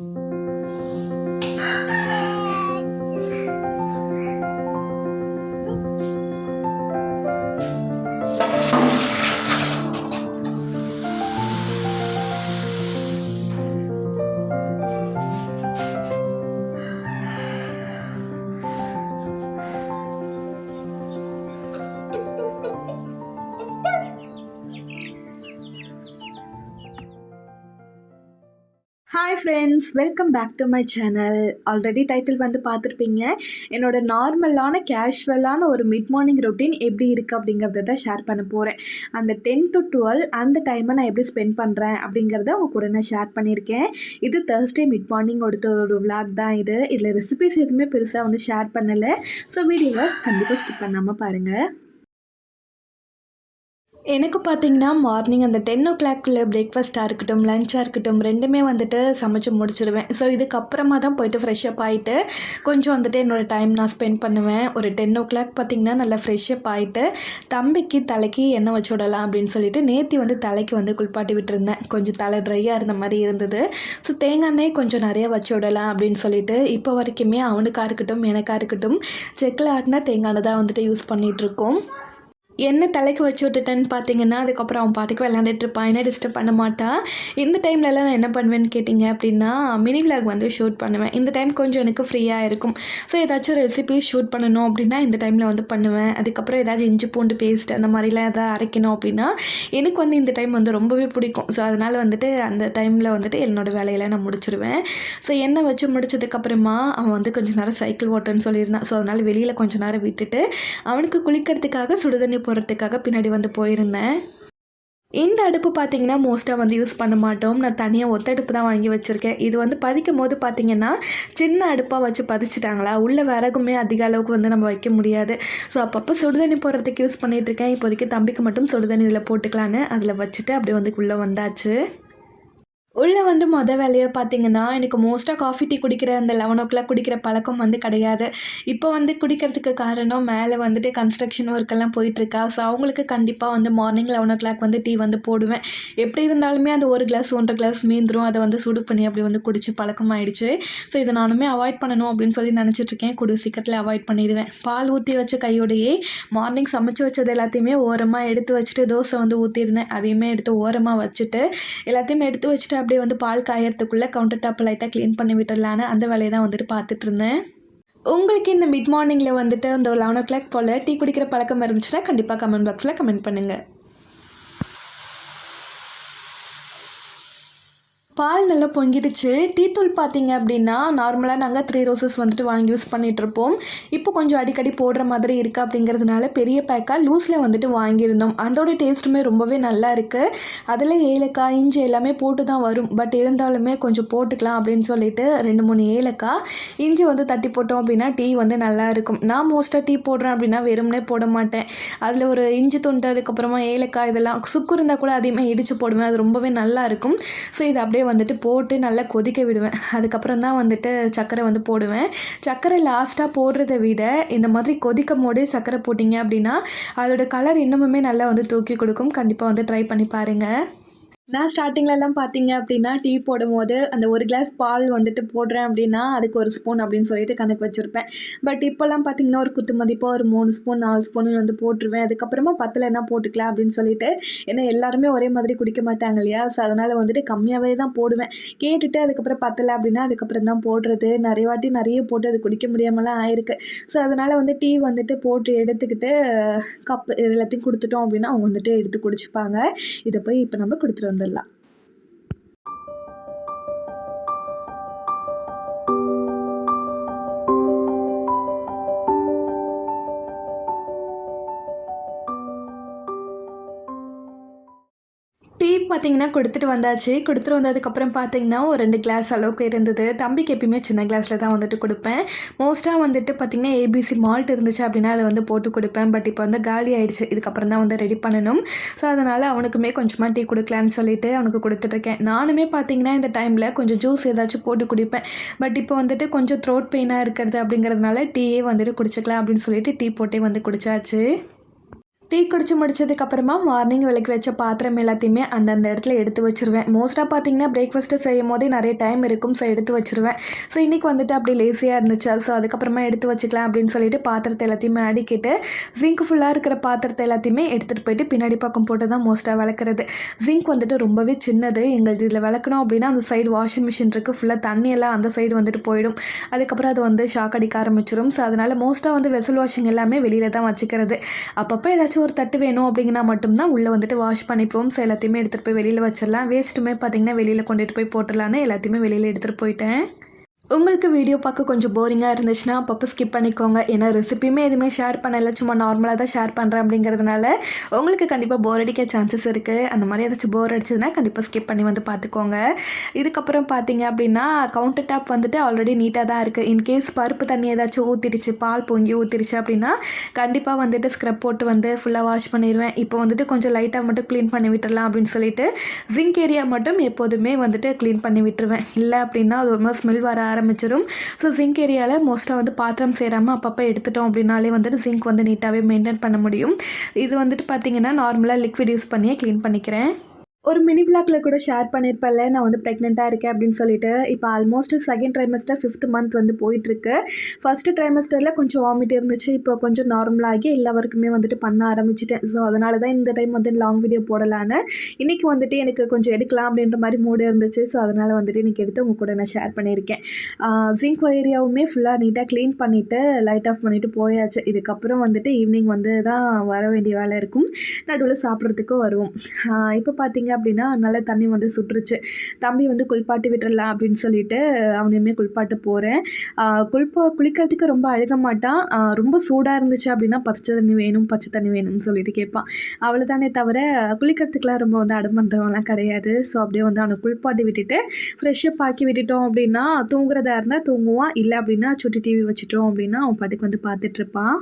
Bye. Hi friends welcome back to my channel already title வந்து பார்த்துருப்பீங்க. என்னோட நார்மலான கேஷுவலான ஒரு மிட் மார்னிங் ரொட்டீன் எப்படி இருக்குது அப்படிங்கிறத தான் ஷேர் பண்ண போகிறேன் அந்த டென் டு டுவெல் அந்த டைமை நான் எப்படி ஸ்பெண்ட் பண்ணுறேன் அப்படிங்கிறத உங்கள் கூட நான் ஷேர் பண்ணியிருக்கேன். இது தேர்ஸ்டே மிட் மார்னிங் எடுத்த ஒரு விளாக் தான் இது. இதில் ரெசிபிஸ் எதுவுமே பெருசாக வந்து ஷேர் பண்ணலை. ஸோ வீடியோவை கண்டிப்பாக ஸ்கிப் பண்ணாமல் பாருங்கள் எனக்கு பார்த்தீங்கன்னா மார்னிங் அந்த டென் ஓ கிளாக்குள்ளே பிரேக்ஃபாஸ்ட்டாக இருக்கட்டும் லஞ்சாக இருக்கட்டும் ரெண்டுமே வந்துட்டு சமைச்சு முடிச்சிடுவேன் ஸோ இதுக்கப்புறமா தான் போயிட்டு ஃப்ரெஷ்அப் ஆகிட்டு கொஞ்சம் வந்துட்டு என்னோடய டைம் நான் ஸ்பெண்ட் பண்ணுவேன். ஒரு டென் ஓ கிளாக் பார்த்திங்கன்னா நல்லா ஃப்ரெஷ்அப் ஆகிட்டு தம்பிக்கு தலைக்கு எண்ணெய் வச்சு விடலாம் அப்படின்னு சொல்லிட்டு நேத்தி வந்து தலைக்கு வந்து குளிப்பாட்டி விட்டுருந்தேன். கொஞ்சம் தலை ட்ரையாக இருந்த மாதிரி இருந்தது. ஸோ தேங்காய் எண்ணெய் கொஞ்சம் நிறைய வச்சு விடலாம் அப்படின்னு சொல்லிட்டு இப்போ வரைக்குமே அவனுக்காக இருக்கட்டும் எனக்காக இருக்கட்டும் செக்கில் ஆட்டினா தேங்காய் எண்ணெய் தான் வந்துட்டு யூஸ் பண்ணிகிட்ருக்கோம் என்ன தலைக்கு வச்சு விட்டுட்டேன்னு பார்த்தீங்கன்னா அதுக்கப்புறம் அவன் பாட்டுக்கு விளாண்டுட்டு இருப்பான். என்ன டிஸ்டர்ப் பண்ண மாட்டான் இந்த டைம்லலாம் நான் என்ன பண்ணுவேன்னு கேட்டிங்க அப்படின்னா மினி விளாக் வந்து ஷூட் பண்ணுவேன். இந்த டைம் கொஞ்சம் எனக்கு ஃப்ரீயாக இருக்கும். ஸோ ஏதாச்சும் ரெசிபி ஷூட் பண்ணணும் அப்படின்னா இந்த டைமில் வந்து பண்ணுவேன். அதுக்கப்புறம் ஏதாச்சும் இஞ்சி பூண்டு பேஸ்ட் அந்த மாதிரிலாம் எதாவது அரைக்கணும் அப்படின்னா எனக்கு வந்து இந்த டைம் வந்து ரொம்பவே பிடிக்கும். ஸோ அதனால் வந்துட்டு அந்த டைமில் வந்துட்டு என்னோடய வேலையில நான் முடிச்சிருவேன். ஸோ எண்ணெய் வச்சு முடிச்சதுக்கப்புறமா அவன் வந்து கொஞ்சம் நேரம் சைக்கிள் ஓட்டுன்னு சொல்லியிருந்தான். ஸோ அதனால் வெளியில் கொஞ்சம் நேரம் விட்டுட்டு அவனுக்கு குளிக்கிறதுக்காக சுடுதண்ணி போகிறதுக்காக பின்னாடி வந்து போயிருந்தேன். இந்த அடுப்பு பார்த்தீங்கன்னா மோஸ்ட்டாக வந்து யூஸ் பண்ண மாட்டோம். நான் தனியாக ஒத்தடுப்பு தான் வாங்கி வச்சுருக்கேன். இது வந்து பதிக்கும் போது பார்த்தீங்கன்னா சின்ன அடுப்பாக வச்சு பதிச்சிட்டாங்களா? உள்ள விறகுமே அதிக அளவுக்கு வந்து நம்ம வைக்க முடியாது. ஸோ அப்பப்போ சுடுதண்ணி போடுறதுக்கு யூஸ் பண்ணிகிட்டு இருக்கேன். இப்போதைக்கு தம்பிக்கு மட்டும் சுடுதண்ணி இதில் போட்டுக்கலான்னு. அதில் வச்சுட்டு அப்படியே வந்து உள்ளே வந்தாச்சு. உள்ளே வந்து மொதல் வேலையை பார்த்தீங்கன்னா எனக்கு மோஸ்ட்டாக காஃபி டீ குடிக்கிற அந்த லெவன் ஓ கிளாக் குடிக்கிற பழக்கம் வந்து கிடையாது. இப்போ வந்து குடிக்கிறதுக்கு காரணம் மேலே வந்துட்டு கன்ஸ்ட்ரக்ஷன் ஒர்க்கெல்லாம் போயிட்டுருக்கா. ஸோ அவங்களுக்கு கண்டிப்பாக வந்து மார்னிங் லெவன் ஓ கிளாக் வந்து டீ வந்து போடுவேன். எப்படி இருந்தாலுமே அந்த ஒரு கிளாஸ் ஒன்றரை கிளாஸ் மீந்துரும். அதை வந்து சுடு பண்ணி அப்படி வந்து குடிச்சு பழக்கம் ஆயிடுச்சு ஸோ இதை நானுமே அவாய்ட் பண்ணணும் அப்படின்னு சொல்லி நினச்சிட்ருக்கேன் குடி சீக்கிரத்தில் அவாய்ட் பண்ணிடுவேன். பால் ஊற்றி வச்ச கையோடையே மார்னிங் சமைச்சு வச்சது எல்லாத்தையுமே ஓரமாக எடுத்து வச்சுட்டு தோசை வந்து ஊற்றிருந்தேன் அதையுமே எடுத்து ஓரமாக வச்சுட்டு எல்லாத்தையுமே எடுத்து வச்சுட்டு அப்படியே வந்து பால் காயறதுக்குள்ளே கவுண்டர் டாப் லைட்டாக க்ளீன் பண்ணி விட்டுடலான்னு அந்த வேலையை தான் வந்துட்டு பார்த்துட்டு இருந்தேன். உங்களுக்கு இந்த மிட் மார்னிங்கில் வந்துட்டு அந்த லெவன் ஓ கிளாக் போல் டீ குடிக்கிற பழக்கம் இருந்துச்சுன்னா கண்டிப்பாக கமெண்ட் பாக்ஸில் கமெண்ட் பண்ணுங்கள் பால் நல்லா பொங்கிடுச்சு. டீ தூள் பார்த்தீங்க அப்படின்னா நார்மலாக நாங்கள் த்ரீ ரோசஸ் வந்துட்டு வாங்கி யூஸ் பண்ணிகிட்ருப்போம் இப்போ கொஞ்சம் அடிக்கடி போடுற மாதிரி இருக்குது அப்படிங்கிறதுனால பெரிய பேக்காக லூஸில் வந்துட்டு வாங்கியிருந்தோம். அதோட டேஸ்ட்டுமே ரொம்பவே நல்லா இருக்குது அதில் ஏலக்காய் இஞ்சி எல்லாமே போட்டு தான் வரும். பட் இருந்தாலுமே கொஞ்சம் போட்டுக்கலாம் அப்படின்னு சொல்லிட்டு ரெண்டு மூணு ஏலக்காய் இஞ்சி வந்து தட்டி போட்டோம் அப்படின்னா டீ வந்து நல்லா இருக்கும். நான் மோஸ்ட்டாக டீ போடுறேன் அப்படின்னா வெறும்னே போட மாட்டேன். அதில் ஒரு இஞ்சி துண்டு அதுக்கப்புறமா ஏலக்காய் இதெல்லாம் சுக்கு இருந்தால் கூட அதையுமே இடித்து போடுவேன். அது ரொம்பவே நல்லா இருக்கும். ஸோ இது அப்படியே வந்துட்டு போட்டு நல்லா கொதிக்க விடுவேன். அதுக்கப்புறம் தான் வந்துட்டு சர்க்கரை வந்து போடுவேன். சர்க்கரை லாஸ்ட்டாக போடுறத விட இந்த மாதிரி கொதிக்கும் போதே சர்க்கரை போட்டிங்க அப்படின்னா அதோடய கலர் இன்னமுமே நல்லா வந்து தூக்கி கொடுக்கும். கண்டிப்பாக வந்து ட்ரை பண்ணி பாருங்கள் நான் ஸ்டார்டிங்லலாம் பார்த்தீங்க அப்படின்னா டீ போடும்போது அந்த ஒரு கிளாஸ் பால் வந்துட்டு போடுறேன் அப்படின்னா அதுக்கு ஒரு ஸ்பூன் அப்படின்னு சொல்லிட்டு கணக்கு வச்சுருப்பேன். பட் இப்போல்லாம் பார்த்தீங்கன்னா ஒரு குத்து மதிப்பாக ஒரு மூணு ஸ்பூன் நாலு ஸ்பூன் வந்து போட்டுருவேன். அதுக்கப்புறமா பத்தில் என்ன போட்டுக்கலாம் அப்படின்னு சொல்லிட்டு ஏன்னா எல்லாருமே ஒரே மாதிரி குடிக்க மாட்டாங்க இல்லையா? ஸோ அதனால் வந்துட்டு கம்மியாகவே தான் போடுவேன். கேட்டுட்டு அதுக்கப்புறம் பத்தலை அப்படின்னா அதுக்கப்புறம் தான் போடுறது. நிறைய வாட்டி நிறைய போட்டு அது குடிக்க முடியாமலாம் ஆயிருக்கு. ஸோ அதனால் வந்து டீ வந்துட்டு போட்டு எடுத்துக்கிட்டு கப் எல்லாத்தையும் கொடுத்துட்டோம் அப்படின்னா அவங்க வந்துட்டு எடுத்து குடிச்சுப்பாங்க. இதை போய் இப்போ நம்ம கொடுத்துட்டு வந்துடலாம் டீ பார்த்தீங்கன்னா கொடுத்துட்டு வந்தாச்சு. கொடுத்துட்டு வந்ததுக்கப்புறம் பார்த்தீங்கன்னா ஒரு ரெண்டு கிளாஸ் அளவுக்கு இருந்தது. தம்பிக்கு எப்பயுமே சின்ன கிளாஸில் தான் வந்துட்டு கொடுப்பேன். மோஸ்ட்டாக வந்துட்டு பார்த்திங்கன்னா ஏபிசி மால்ட் இருந்துச்சு அப்படின்னா அதை வந்து போட்டு கொடுப்பேன். பட் இப்போ வந்து காலி ஆகிடுச்சு இதுக்கப்புறம் தான் வந்து ரெடி பண்ணணும். ஸோ அதனால் அவனுக்குமே கொஞ்சமாக டீ கொடுக்கலான்னு சொல்லிட்டு அவனுக்கு கொடுத்துட்ருக்கேன் நானுமே பார்த்தீங்கன்னா இந்த டைமில் கொஞ்சம் ஜூஸ் ஏதாச்சும் போட்டு குடிப்பேன். பட் இப்போ வந்துட்டு கொஞ்சம் த்ரோட் பெயினாக இருக்கிறது அப்படிங்கிறதுனால டீயே வந்துட்டு குடிச்சிக்கலாம் அப்படின்னு சொல்லிட்டு டீ போட்டே வந்து குடிச்சாச்சு. டீ குடிச்சு முடிச்சதுக்கப்புறமா மார்னிங் விளக்கி வச்ச பாத்திரம் எல்லாத்தையுமே அந்தந்த இடத்துல எடுத்து வச்சுருவேன். மோஸ்ட்டாக பார்த்தீங்கன்னா பிரேக்ஃபாஸ்ட்டு செய்யும் போதே நிறைய டைம் இருக்கும் ஸோ எடுத்து வச்சுருவேன். ஸோ இன்றைக்கி வந்துட்டு அப்படி லேசியாக இருந்துச்சு? ஸோ அதுக்கப்புறமா எடுத்து வச்சுக்கலாம் அப்படின்னு சொல்லிட்டு பாத்திரத்தை எல்லாத்தையுமே அடிக்கிட்டு ஜிங்க் ஃபுல்லாக இருக்கிற பாத்திரத்தை எல்லாத்தையுமே எடுத்துகிட்டு போயிட்டு பின்னாடி பக்கம் போட்டு தான் மோஸ்ட்டாக விளக்குறது. ஜிங்க் வந்துட்டு ரொம்பவே சின்னது. எங்களுக்கு இதில் விளக்கணும் அப்படின்னா அந்த சைடு வாஷிங் மிஷின் இருக்குது ஃபுல்லாக தண்ணியெல்லாம் அந்த சைடு வந்துட்டு போயிடும். அதுக்கப்புறம் அது வந்து ஷாக் அடிக்க ஆரம்பிச்சிடும் ஸோ அதனால் மோஸ்ட்டாக வந்து வெசல் வாஷிங் எல்லாமே வெளியில் தான் வச்சுக்கிறது. அப்பப்போ ஏதாச்சும் ஒரு தட்டு வேணும் அப்படிங்கன்னா மட்டும்தான் உள்ளே வந்துட்டு வாஷ் பண்ணிப்போம். ஸோ எல்லாத்தையுமே எடுத்துகிட்டு போய் வெளியில் வச்சிடலாம். வேஸ்ட்டுமே பார்த்திங்கன்னா வெளியில் கொண்டுட்டு போய் போட்டுடலான்னு எல்லாத்தையுமே வெளியில் எடுத்துகிட்டு போயிட்டேன். உங்களுக்கு வீடியோ பார்க்க கொஞ்சம் போரிங்காக இருந்துச்சுன்னா அப்பப்போ ஸ்கிப் பண்ணிக்கோங்க. ஏன்னா ரெசிபியுமே எதுவுமே ஷேர் பண்ணலை. சும்மா நார்மலாக தான் ஷேர் பண்ணுறேன் அப்படிங்கிறதுனால உங்களுக்கு கண்டிப்பாக போர் அடிக்க சான்சஸ் இருக்குது அந்த மாதிரி ஏதாச்சும் போர் அடிச்சதுன்னா கண்டிப்பாக ஸ்கிப் பண்ணி வந்து பார்த்துக்கோங்க. இதுக்கப்புறம் பார்த்தீங்க அப்படின்னா கவுண்டர் டாப் வந்துட்டு ஆல்ரெடி நீட்டாக தான் இருக்குது இன்கேஸ் பருப்பு தண்ணி ஏதாச்சும் ஊற்றிடுச்சு பால் பொங்கி ஊற்றிடுச்சு அப்படின்னா கண்டிப்பாக வந்துட்டு ஸ்க்ரப் போட்டு வந்து ஃபுல்லாக வாஷ் பண்ணிடுவேன் இப்போ வந்துட்டு கொஞ்சம் லைட்டாக மட்டும் க்ளீன் பண்ணி விட்டுடலாம் அப்படின்னு சொல்லிட்டு ஜிங்க் ஏரியா மட்டும் எப்போதுமே வந்துட்டு க்ளீன் பண்ணி விட்டுருவேன். இல்லை அப்படின்னா அது ஒரு ஸ்மெல் வர ஆரம்பிச்சிடும் ஸோ ஜிங்க் ஏரியாவில் மோஸ்ட்டாக வந்து பாத்திரம் சேராமல் அப்பப்போ எடுத்துட்டோம் அப்படின்னாலே வந்துட்டு ஜிங்க் வந்து நீட்டாகவே மெயின்டைன் பண்ண முடியும். இது வந்துட்டு பார்த்திங்கன்னா நார்மலாக லிக்விட் யூஸ் பண்ணியே க்ளீன் பண்ணிக்கிறேன். ஒரு மினி விளாக்ல கூட ஷேர் பண்ணியிருப்பேன்ல நான் வந்து ப்ரெக்னெண்ட்டாக இருக்கேன் அப்படின்னு சொல்லிட்டு. இப்போ almost second trimester fifth month வந்து போயிட்டுருக்கு. ஃபஸ்ட்டு ட்ரைமஸ்டரில் கொஞ்சம் வாமிட் இருந்துச்சு. இப்போ கொஞ்சம் நார்மலாகி எல்லாருக்குமே வந்துட்டு பண்ண ஆரம்பிச்சிட்டேன். ஸோ அதனால தான் இந்த டைம் வந்து லாங் வீடியோ போடலான்னு. இன்றைக்கி வந்துட்டு எனக்கு கொஞ்சம் எடுக்கலாம் அப்படின்ற மாதிரி மூடு இருந்துச்சு. ஸோ அதனால் வந்துட்டு இன்றைக்கி எடுத்து உங்கள் கூட நான் ஷேர் பண்ணியிருக்கேன். ஜிங்க் ஏரியாவுமே ஃபுல்லாக நீட்டாக க்ளீன் பண்ணிவிட்டு லைட் ஆஃப் பண்ணிவிட்டு போயாச்சு. இதுக்கப்புறம் வந்துட்டு ஈவினிங் வந்து தான் வர வேண்டிய வேலை இருக்கும். நடுவில் சாப்பிட்றதுக்கும் வருவோம். இப்போ பார்த்தீங்க அப்படின்னா நல்லா தண்ணி வந்து சுட்டுருச்சு தம்பி வந்து குளிப்பாட்டி விட்டுறலாம் அப்படின்னு சொல்லிட்டு அவனையுமே குளிப்பாட்ட போகிறேன் குளிப்பா குளிக்கிறதுக்கு ரொம்ப அழுக மாட்டான் ரொம்ப சூடாக இருந்துச்சு அப்படின்னா பச்சை தண்ணி வேணும் பச்சை தண்ணி வேணும்னு சொல்லிட்டு கேட்பான். அவ்வளோதானே தவிர குளிக்கிறதுக்குலாம் ரொம்ப வந்து அடம் பண்ணுறவங்களாம் கிடையாது. ஸோ அப்படியே வந்து அவனை குளிப்பாட்டி விட்டுட்டு ஃப்ரெஷ்ஷப் ஆக்கி விட்டுட்டோம் அப்படின்னா தூங்குறதா இருந்தால் தூங்குவான். இல்லை அப்படின்னா சுட்டி டிவி வச்சுட்டோம் அப்படின்னா அவன் பாட்டுக்கு வந்து பார்த்துட்ருப்பான்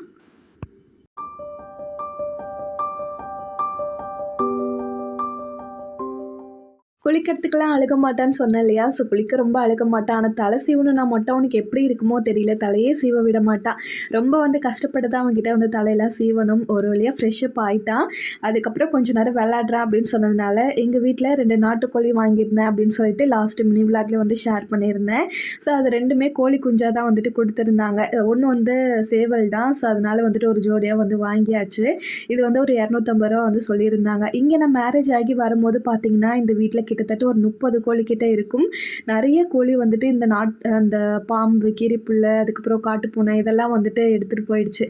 குளிக்கிறதுக்கெல்லாம் அழுக மாட்டான்னு சொன்னேன் இல்லையா? ஸோ குளிக்க ரொம்ப அழுக மாட்டான் ஆனால் தலை சீவணும்னா மட்டும் அவனுக்கு எப்படி இருக்குமோ தெரியல. தலையே சீவ விட மாட்டான் ரொம்ப வந்து கஷ்டப்பட்டு தான் அவன்கிட்ட வந்து தலையெல்லாம் சீவணும். ஒரு வழியாக ஃப்ரெஷ்ஷப் ஆகிட்டான் அதுக்கப்புறம் கொஞ்சம் நேரம் விளாட்றான் அப்படின்னு சொன்னதுனால எங்கள் வீட்டில் ரெண்டு நாட்டுக்கோழி வாங்கியிருந்தேன் அப்படின்னு சொல்லிட்டு லாஸ்ட் மினி விளாக்ல வந்து ஷேர் பண்ணியிருந்தேன். ஸோ அது ரெண்டுமே கோழி குஞ்சாக தான் வந்துட்டு கொடுத்துருந்தாங்க. ஒன்று வந்து சேவல் தான். ஸோ அதனால் வந்துட்டு ஒரு ஜோடியாக வந்து வாங்கியாச்சு. இது வந்து ஒரு இரநூத்தம்பது ரூபா வந்து சொல்லியிருந்தாங்க. இங்கே நான் மேரேஜ் ஆகி வரும்போது பார்த்தீங்கன்னா இந்த வீட்டில் கிட்டத்தட்ட ஒரு முப்பது கோழிக்கிட்ட இருக்கும். நிறைய கோழி வந்துட்டு இந்த நாட் அந்த பாம்பு கீரிப்புள்ளை அதுக்கப்புறம் காட்டுப்பூனை இதெல்லாம் வந்துட்டு எடுத்துகிட்டு போயிடுச்சு.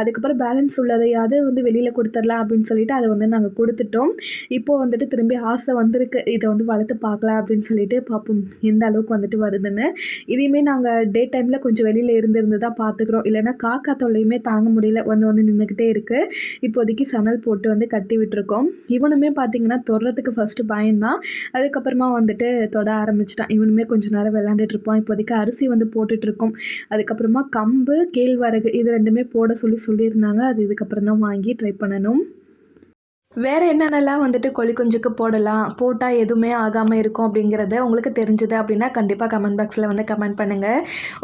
அதுக்கப்புறம் பேலன்ஸ் உள்ளதையாவது வந்து வெளியில் கொடுத்துடலாம் அப்படின்னு சொல்லிட்டு அதை வந்து நாங்கள் கொடுத்துட்டோம். இப்போது வந்துட்டு திரும்பி ஆசை வந்திருக்கு. இதை வந்து வளர்த்து பார்க்கலாம் அப்படின்னு சொல்லிட்டு பார்ப்போம். எந்த அளவுக்கு வந்துட்டு வருதுன்னு. இதையுமே நாங்கள் டே டைமில் கொஞ்சம் வெளியில் இருந்து இருந்து தான் பார்த்துக்குறோம். இல்லைன்னா காக்கா தொல்லையுமே தாங்க முடியல. வந்து வந்து நின்றுக்கிட்டே இருக்குது இப்போதைக்கு சணல் போட்டு வந்து கட்டி விட்டுருக்கோம். இவனுமே பார்த்தீங்கன்னா தொடுறதுக்கு ஃபஸ்ட்டு பயந்தான். அதுக்கப்புறமா வந்துட்டு தொட ஆரம்பிச்சிட்டான். இவனுமே கொஞ்சம் நேரம் விளாண்டுட்டு இருப்பான். இப்போதைக்கு அரிசி வந்து போட்டுட்ருக்கோம் அதுக்கப்புறமா கம்பு கேழ்வரகு இது ரெண்டுமே போட சொல்லி சொல்லியிருந்தாங்க. அது இதுக்கப்புறம் தான் வாங்கி ட்ரை பண்ணணும். வேறு என்னென்னலாம் வந்துட்டு கொழி குஞ்சுக்கு போடலாம் போட்டால் எதுவுமே ஆகாமல் இருக்கும் அப்படிங்கிறத உங்களுக்கு தெரிஞ்சது அப்படின்னா கண்டிப்பாக கமெண்ட் பாக்ஸில் வந்து கமெண்ட் பண்ணுங்கள்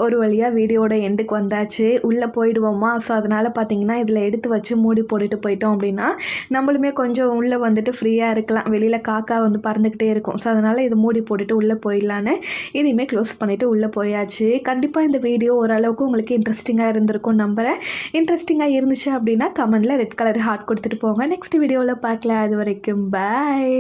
ஒரு வழியாக வீடியோட எண்டுக்கு வந்தாச்சு. உள்ளே போயிடுவோமா? ஸோ அதனால் பார்த்தீங்கன்னா இதில் எடுத்து வச்சு மூடி போட்டுட்டு போயிட்டோம் அப்படின்னா நம்மளுமே கொஞ்சம் உள்ளே வந்துட்டு ஃப்ரீயாக இருக்கலாம். வெளியில் காக்கா வந்து பறந்துக்கிட்டே இருக்கும். ஸோ அதனால் இது மூடி போட்டுட்டு உள்ளே போயிடலான்னு இதையுமே க்ளோஸ் பண்ணிவிட்டு உள்ளே போயாச்சு. கண்டிப்பாக இந்த வீடியோ ஓரளவுக்கு உங்களுக்கு இன்ட்ரெஸ்டிங்காக இருந்திருக்கும் நம்புகிறேன் இன்ட்ரெஸ்டிங்காக இருந்துச்சு அப்படின்னா கமெண்டில் ரெட் கலர் ஹார்ட் கொடுத்துட்டு போங்க. நெக்ஸ்ட் வீடியோவில் பார்க்கலாம் அது வரைக்கும் பாய்